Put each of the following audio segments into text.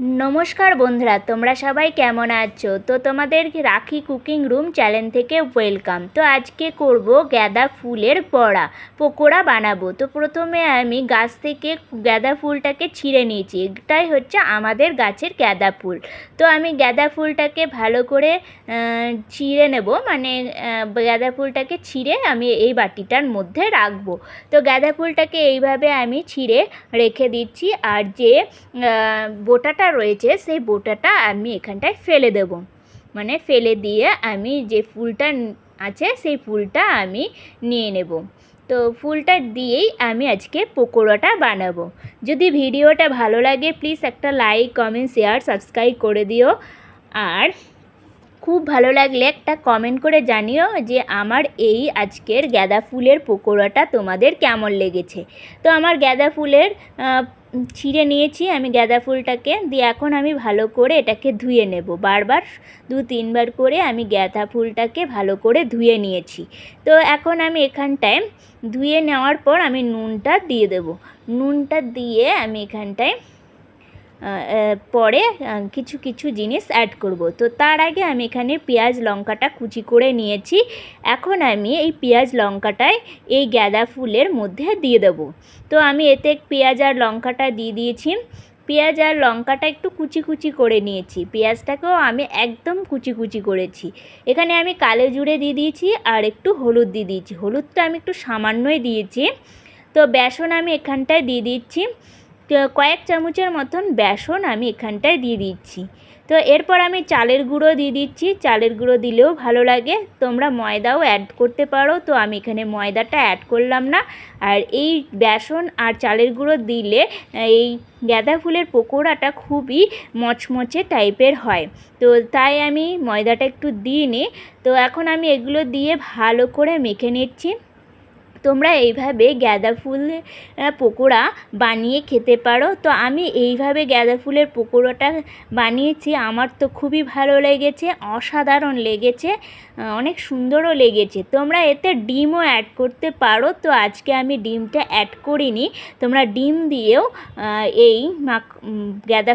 নমস্কার বন্ধুরা, তোমরা সবাই কেমন আছো? তো তোমাদের রাখি কুকিং রুম চ্যানেল থেকে ওয়েলকাম। তো আজকে করব গাঁদা ফুলের বড়া, পকোড়া বানাবো। তো প্রথমে আমি গাছ থেকে গাঁদা ফুলটাকে ছিঁড়ে নিয়েছি। এটাই হচ্ছে আমাদের গাছের গাঁদা ফুল। তো আমি গাঁদা ফুলটাকে ভালো করে ছিঁড়ে নেব। মানে গাঁদা ফুলটাকে ছিঁড়ে আমি এই বাটিটার মধ্যে রাখব। তো গাঁদা ফুলটাকে এইভাবে আমি ছিঁড়ে রেখে দিচ্ছি। আর যে বোটাটা রয়েছে, সেই বোটাটা আমি এখানটায় ফেলে দেব। মানে ফেলে দিয়ে আমি যে ফুলটা আছে, সেই ফুলটা আমি নিয়ে নেব। তো ফুলটা দিয়েই আমি আজকে পকোড়াটা বানাবো। যদি ভিডিওটা ভালো লাগে প্লিজ একটা লাইক কমেন্ট শেয়ার সাবস্ক্রাইব করে দিও। আর খুব ভালো লাগলে একটা কমেন্ট করে জানিও যে আমার এই আজকের গাঁদা ফুলের পকোড়াটা তোমাদের কেমন লেগেছে। তো আমার গাঁদা ফুলের ছিঁড়ে নিয়েছি আমি গাঁদা ফুলটাকে, দিয়ে এখন আমি ভালো করে এটাকে ধুয়ে নেব। বারবার দু, তিনবার করে আমি গাঁদা ফুলটাকে ভালো করে ধুয়ে নিয়েছি। তো এখন আমি এখানটায় ধুয়ে নেওয়ার পর আমি নুনটা দিয়ে দেব। নুনটা দিয়ে আমি এখানটায় পরে কিছু কিছু জিনিস অ্যাড করব। তো তার আগে আমি এখানে পেঁয়াজ লঙ্কাটা কুচি করে নিয়েছি। এখন আমি এই পেঁয়াজ লঙ্কাটায় এই গাঁদা ফুলের মধ্যে দিয়ে দেবো। তো আমি এতে পেঁয়াজ আর লঙ্কাটা দিয়ে দিয়েছি। পেঁয়াজ আর লঙ্কাটা একটু কুচি কুচি করে নিয়েছি। পেঁয়াজটাকেও আমি একদম কুচি কুচি করেছি। এখানে আমি কালো জুড়ে দিয়ে দিয়েছি আর একটু হলুদ দিয়ে দিয়েছি। হলুদটা আমি একটু সামান্যই দিয়েছি। তো বেসন আমি এখানটায় দিয়ে দিচ্ছি। কয়েক চামচের মতন বেসন আমি এখানটায় দিয়ে দিচ্ছি। তো এরপর আমি চালের গুঁড়ো দিয়ে দিচ্ছি। চালের গুঁড়ো দিলেও ভালো লাগে। তোমরা ময়দাও অ্যাড করতে পারো। তো আমি এখানে ময়দাটা অ্যাড করলাম না। আর এই বেসন আর চালের গুঁড়ো দিলে এই গাঁদা ফুলের পকোড়াটা খুবই মচমচে টাইপের হয়। তো তাই আমি ময়দাটা একটু দিই নি তো এখন আমি এগুলো দিয়ে ভালো করে মেখে নিচ্ছি। তোমরা এইভাবে গাঁদা ফুল পকোড়া বানিয়ে খেতে পারো। তো আমি এইভাবে গাঁদা ফুলের পকোড়াটা বানিয়েছি। আমার তো খুবই ভালো লেগেছে, অসাধারণ লেগেছে অনেক সুন্দরও লেগেছে। তোমরা এতে ডিমও অ্যাড করতে পারো। তো আজকে আমি ডিমটা অ্যাড করিনি। তোমরা ডিম দিয়েও এই মাখ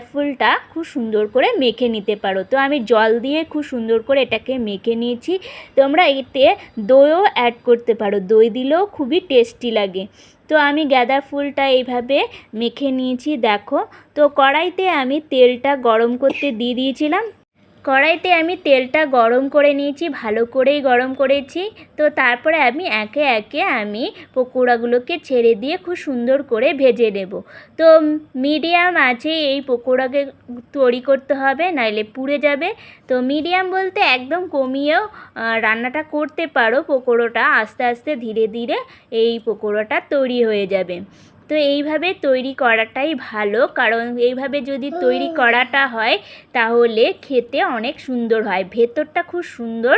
ফুলটা খুব সুন্দর করে মেখে নিতে পারো। তো আমি জল দিয়ে খুব সুন্দর করে এটাকে মেখে নিয়েছি। তোমরা এতে দইও অ্যাড করতে পারো। দই দিলেও খুবই টেস্টি লাগে। তো আমি গাঁদা ফুলটা এইভাবে মেখে নিয়েছি, দেখো। তো কড়াইতে আমি তেলটা গরম করতে দিয়ে দিয়েছিলাম। কড়াইতে আমি তেলটা গরম করে নিয়েছি, ভালো করেই গরম করেছি। তো তারপরে আমি একে একে আমি পকোড়াগুলোকে ছেড়ে দিয়ে খুব সুন্দর করে ভেজে নেব। তো মিডিয়াম আছে এই পকোড়াকে তৈরি করতে হবে, নাইলে পুড়ে যাবে। তো মিডিয়াম বলতে একদম কমিয়েও রান্নাটা করতে পারো পকোড়োটা, আস্তে আস্তে ধীরে ধীরে এই পকোড়াটা তৈরি হয়ে যাবে। তো এইভাবে তৈরি করাটাই ভালো। কারণ এইভাবে যদি তৈরি করাটা হয় তাহলে খেতে অনেক সুন্দর হয়। ভেতরটা খুব সুন্দর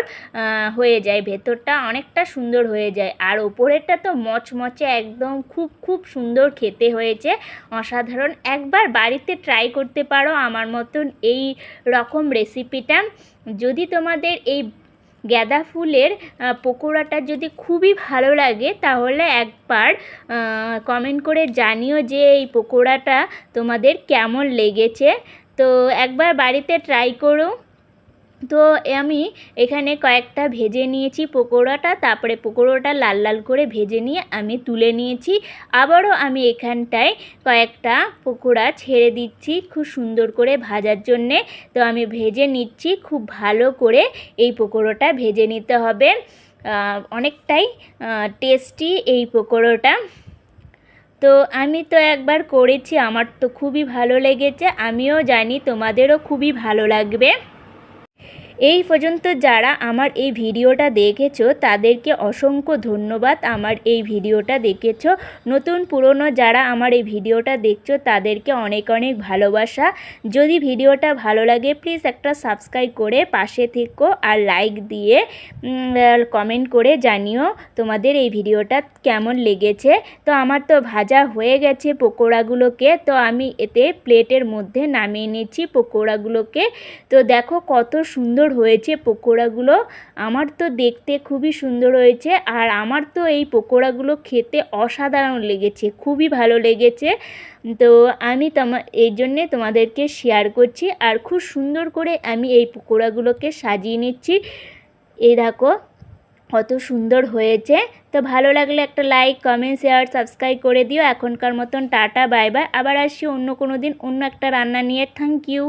হয়ে যায়। ভেতরটা অনেকটা সুন্দর হয়ে যায়। আর ওপরেরটা তো মচমচে একদম খুব খুব সুন্দর খেতে হয়েছে। অসাধারণ। একবার বাড়িতে ট্রাই করতে পারো। আমার মতন এই রকম রেসিপিটা যদি তোমাদের এই গাঁদা ফুলের পকোড়াটা যদি খুবই ভালো লাগে, তাহলে একবার কমেন্ট করে জানিও যে এই পকোড়াটা তোমাদের কেমন লেগেছে। তো একবার বাড়িতে ট্রাই করো। তো আমি এখানে কয়েকটা ভেজে নিয়েছি পকোড়াটা, তারপরে পকোড়াটা লাল লাল করে ভেজে নিয়ে আমি তুলে নিয়েছি। আবারও আমি এখানটায় কয়েকটা পকোড়া ছেড়ে দিচ্ছি খুব সুন্দর করে ভাজার জন্যে। তো আমি ভেজে নিচ্ছি, খুব ভালো করে এই পকোড়াটা ভেজে নিতে হবে। অনেকটাই টেস্টি এই পকোড়াটা। তো আমি তো একবার করেছি, আমার তো খুবই ভালো লেগেছে, আমিও জানি তোমাদেরও খুবই ভালো লাগবে। এই পর্যন্ত যারা আমার এই ভিডিওটা দেখেছ, তাদেরকে অসংখ্য ধন্যবাদ আমার এই ভিডিওটা দেখেছ। নতুন পুরনো যারা আমার এই ভিডিওটা দেখছ, তাদেরকে অনেক অনেক ভালোবাসা। যদি ভিডিওটা ভালো লাগে প্লিজ একটা সাবস্ক্রাইব করে পাশে থেকো আর লাইক দিয়ে কমেন্ট করে জানিও তোমাদের এই ভিডিওটা কেমন লেগেছে। তো আমার তো ভাজা হয়ে গেছে পকোড়াগুলোকে, তো আমি এতে প্লেটের মধ্যে নামিয়ে নিচ্ছি পকোড়াগুলোকে। তো দেখো কত সুন্দর সুন্দর হয়েছে পকোড়াগুলো। আমার তো দেখতে খুবই সুন্দর হয়েছে আর আমার তো এই পকোড়াগুলো খেতে অসাধারণ লেগেছে, খুবই ভালো লেগেছে। তো আমি তোমা, এই জন্যে তোমাদেরকে শেয়ার করছি আর খুব সুন্দর করে আমি এই পকোড়াগুলোকে সাজিয়ে নিচ্ছি। এই দেখো, কত সুন্দর হয়েছে। তো ভালো লাগলে একটা লাইক কমেন্ট শেয়ার সাবস্ক্রাইব করে দিও। এখনকার মতন টাটা বাই বাই আবার আসছি অন্য কোনো দিন অন্য একটা রান্না নিয়ে। Thank you